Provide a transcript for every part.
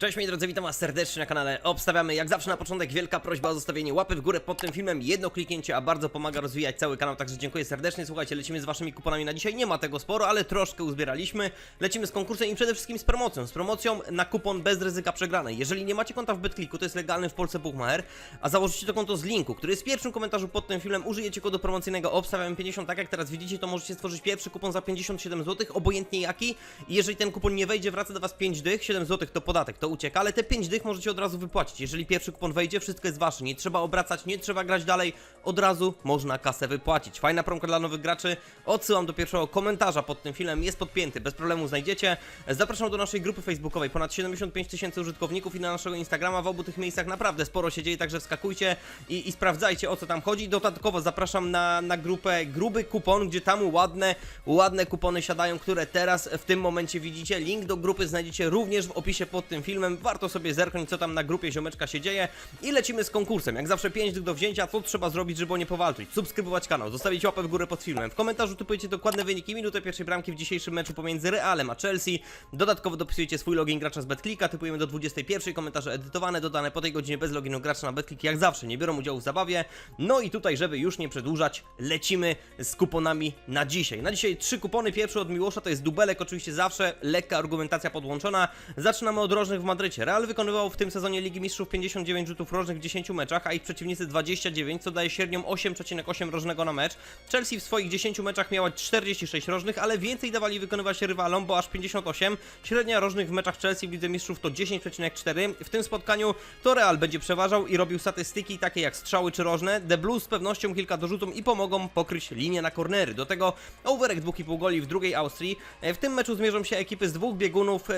Cześć moi drodzy, witam was serdecznie na kanale Obstawiamy. Jak zawsze na początek wielka prośba o zostawienie łapy w górę pod tym filmem. Jedno kliknięcie, a bardzo pomaga rozwijać cały kanał, także dziękuję serdecznie. Słuchajcie, lecimy z waszymi kuponami na dzisiaj. Nie ma tego sporo, ale troszkę uzbieraliśmy. Lecimy z konkursem i przede wszystkim z promocją. Z promocją na kupon bez ryzyka przegranej. Jeżeli nie macie konta w BetClicku, to jest legalny w Polsce Bookmacher, a założycie to konto z linku, który jest w pierwszym komentarzu pod tym filmem, użyjecie kodu promocyjnego Obstawiamy 50, tak jak teraz widzicie, to możecie stworzyć pierwszy kupon za 57 zł, obojętnie jaki. I jeżeli ten kupon nie wejdzie, wraca do was 5 dych, 7 zł to podatek, to ucieka, ale te 5 dych możecie od razu wypłacić. Jeżeli pierwszy kupon wejdzie, wszystko jest wasze. Nie trzeba obracać, nie trzeba grać dalej. Od razu można kasę wypłacić. Fajna promka dla nowych graczy. Odsyłam do pierwszego komentarza pod tym filmem. Jest podpięty, bez problemu znajdziecie. Zapraszam do naszej grupy facebookowej. Ponad 75 tysięcy użytkowników i na naszego Instagrama. W obu tych miejscach naprawdę sporo się dzieje, także wskakujcie i, i sprawdzajcie o co tam chodzi. Dodatkowo zapraszam na, na grupę Gruby Kupon, gdzie tam ładne, ładne kupony siadają, które teraz w tym momencie widzicie. Link do grupy znajdziecie również w opisie pod tym filmem. Warto sobie zerknąć, co tam na grupie ziomeczka się dzieje. I lecimy z konkursem. Jak zawsze 5 dych do wzięcia. Co trzeba zrobić, żeby o nie powalczyć? Subskrybować kanał, zostawić łapę w górę pod filmem. W komentarzu typujecie dokładne wyniki minutę pierwszej bramki w dzisiejszym meczu pomiędzy Realem a Chelsea. Dodatkowo dopisujecie swój login gracza z BetClicka. Typujemy do 21. Komentarze edytowane, dodane po tej godzinie bez loginu gracza na BetClick. Jak zawsze nie biorą udziału w zabawie. No i tutaj, żeby już nie przedłużać, lecimy z kuponami na dzisiaj. Na dzisiaj trzy kupony. Pierwszy od Miłosza to jest dubelek, oczywiście zawsze lekka argumentacja podłączona. Zaczynamy od rożnych w Madrycie. Real wykonywał w tym sezonie Ligi Mistrzów 59 rzutów rożnych w 10 meczach, a ich przeciwnicy 29, co daje średnią 8,8 rożnego na mecz. Chelsea w swoich 10 meczach miała 46 rożnych, ale więcej dawali wykonywać rywalom, bo aż 58. Średnia rożnych w meczach Chelsea w Lidze Mistrzów to 10,4. W tym spotkaniu to Real będzie przeważał i robił statystyki takie jak strzały czy rożne. The Blues z pewnością kilka dorzucą i pomogą pokryć linię na kornery. Do tego overek 2,5 goli w drugiej Austrii. E, W tym meczu zmierzą się ekipy z dwóch biegunów,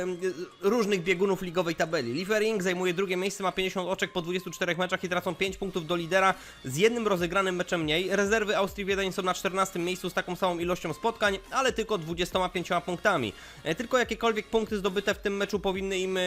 różnych biegunów ligowej tabeli. Liefering zajmuje drugie miejsce, ma 50 oczek po 24 meczach i tracą 5 punktów do lidera z jednym rozegranym meczem mniej. Rezerwy Austrii Wiedeń są na 14 miejscu z taką samą ilością spotkań, ale tylko 25 punktami. E, Tylko jakiekolwiek punkty zdobyte w tym meczu powinny im e,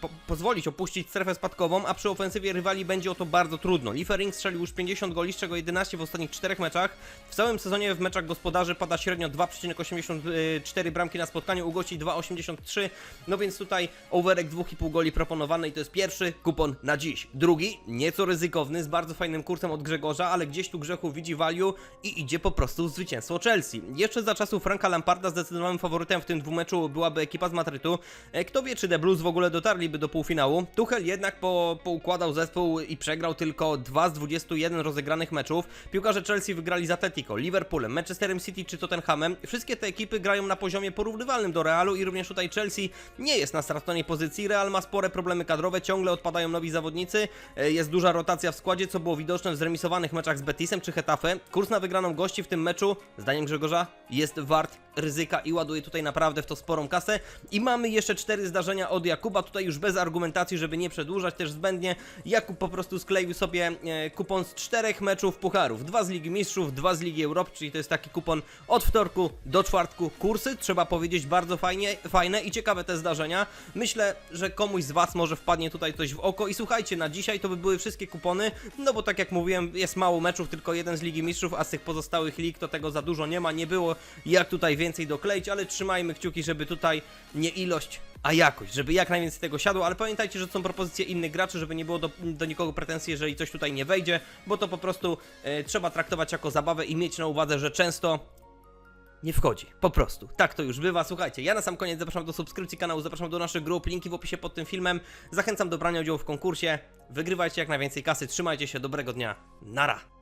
po pozwolić opuścić strefę spadkową, a przy ofensywie rywali będzie o to bardzo trudno. Liefering strzelił już 50 goli, z czego 11 w ostatnich 4 meczach. W całym sezonie w meczach gospodarzy pada średnio 2,84 bramki na spotkaniu, u gości 2,83. No więc tutaj overek 2,5 goli proponowany i to jest pierwszy kupon na dziś. Drugi, nieco ryzykowny, z bardzo fajnym kursem od Grzegorza, ale gdzieś tu Grzechu widzi value i idzie po prostu zwycięstwo Chelsea. Jeszcze za czasów Franka Lamparda zdecydowanym faworytem w tym dwumeczu byłaby ekipa z Madrytu. E, Kto wie, czy The Blues w ogóle dotarliby do półfinału. Tuchel jednak po, poukładał zespół i przegrał tylko 2 z 21 rozegranych meczów. Piłkarze Chelsea wygrali z Atletico, Liverpoolem, Manchesterem City czy Tottenhamem. Wszystkie te ekipy grają na poziomie porównywalnym do Realu i również tutaj Chelsea nie jest na straconej pozycji. Real ma spore problemy kadrowe, ciągle odpadają nowi zawodnicy. E, Jest duża rotacja w składzie, co było widoczne w zremisowanych meczach z Betisem czy Hetafe. Kurs na wygraną gości w tym meczu, zdaniem Grzegorza, jest wart ryzyka i ładuje tutaj naprawdę w to sporą kasę. I mamy jeszcze cztery zdarzenia od Jakuba, tutaj już bez argumentacji, żeby nie przedłużać też zbędnie. Jakub po prostu skleił sobie e, kupon z czterech meczów pucharów. Dwa z Ligi Mistrzów, dwa z Ligi Europy, czyli to jest taki kupon od wtorku do czwartku. Kursy, trzeba powiedzieć, bardzo fajnie, fajne i ciekawe te zdarzenia. Myślę, że komuś z Was może wpadnie tutaj coś w oko. I słuchajcie, na dzisiaj to by były wszystkie kupony, no bo tak jak mówiłem, jest mało meczów, tylko jeden z Ligi Mistrzów, a z tych pozostałych lig to tego za dużo nie ma, nie było jak tutaj więcej dokleić, ale trzymajmy kciuki, żeby tutaj nie ilość, a jakość, żeby jak najwięcej tego siadło, ale pamiętajcie, że są propozycje innych graczy, żeby nie było do, do nikogo pretensji, jeżeli coś tutaj nie wejdzie, bo to po prostu e, trzeba traktować jako zabawę i mieć na uwadze, że często nie wchodzi. Po prostu. Tak to już bywa. Słuchajcie, ja na sam koniec zapraszam do subskrypcji kanału, zapraszam do naszych grup, linki w opisie pod tym filmem. Zachęcam do brania udziału w konkursie. Wygrywajcie jak najwięcej kasy, trzymajcie się, dobrego dnia. Nara!